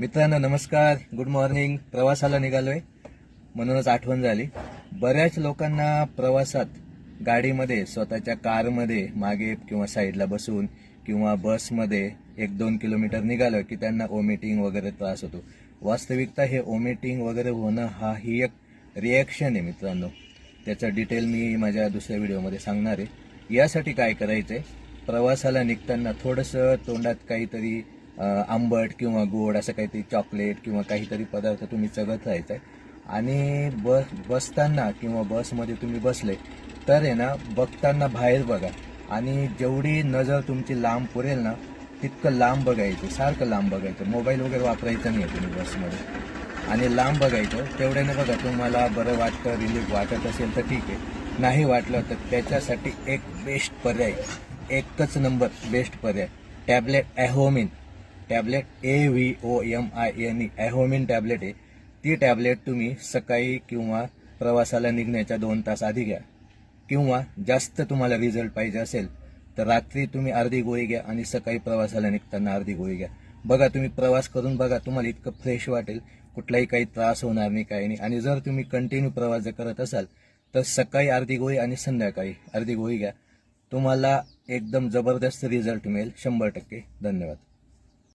मित्रांनो नमस्कार. Good morning प्रवासाला निघालोय. म्हणूनच आठवण झाली. बऱ्याच लोकांना प्रवासात गाडीमध्ये स्वतःच्या कारमध्ये मागे किंवा साईडला बसून किंवा बसमध्ये एक दोन किलोमीटर निघालं की त्यांना ओमिटिंग वगैरे त्रास होतो. वास्तविकता हे ओमिटिंग वगैरे होणं हा ही एक रिॲक्शन आहे मित्रांनो. त्याचं डिटेल मी माझ्या दुसऱ्या व्हिडिओमध्ये सांगणार आहे. यासाठी काय करायचं आहे प्रवासाला निघताना थोडंसं तोंडात काहीतरी आंबट किंवा गोड असं काहीतरी चॉकलेट किंवा काहीतरी पदार्थ तुम्ही चगत राहायचा आणि बस बसताना किंवा बसमध्ये तुम्ही बसले तर आहे ना बघताना बाहेर बघा. आणि जेवढी नजर तुमची लांब पुरेल ना तितकं लांब बघायचं सारखं लांब बघायचं. मोबाईल वगैरे वापरायचा नाही तुम्ही बसमध्ये. आणि लांब बघायचं तेवढ्याने बघा तुम्हाला बरं वाटतं रिलीफ वाटत असेल तर ठीक आहे. नाही वाटलं तर त्याच्यासाठी एक बेस्ट पर्याय एकच नंबर बेस्ट पर्याय tablet Avomine tablet A V O M I N E Avomine tablet आहे. ती टॅबलेट तुम्ही सकाळी किंवा प्रवासाला निघण्याच्या दोन तास आधी घ्या. किंवा जास्त तुम्हाला रिझल्ट पाहिजे असेल तर रात्री तुम्ही अर्धी गोळी घ्या आणि सकाळी प्रवासाला निघताना अर्धी गोळी घ्या. बघा तुम्ही प्रवास करून बघा तुम्हाला इतकं फ्रेश वाटेल. कुठलाही काही त्रास होणार नाही काही नाही. आणि जर तुम्ही कंटिन्यू प्रवास जर करत असाल तर सकाळी अर्धी गोळी आणि संध्याकाळी अर्धी गोळी घ्या. तुम्हाला एकदम जबरदस्त रिझल्ट मिळेल. शंभर टक्के. धन्यवाद.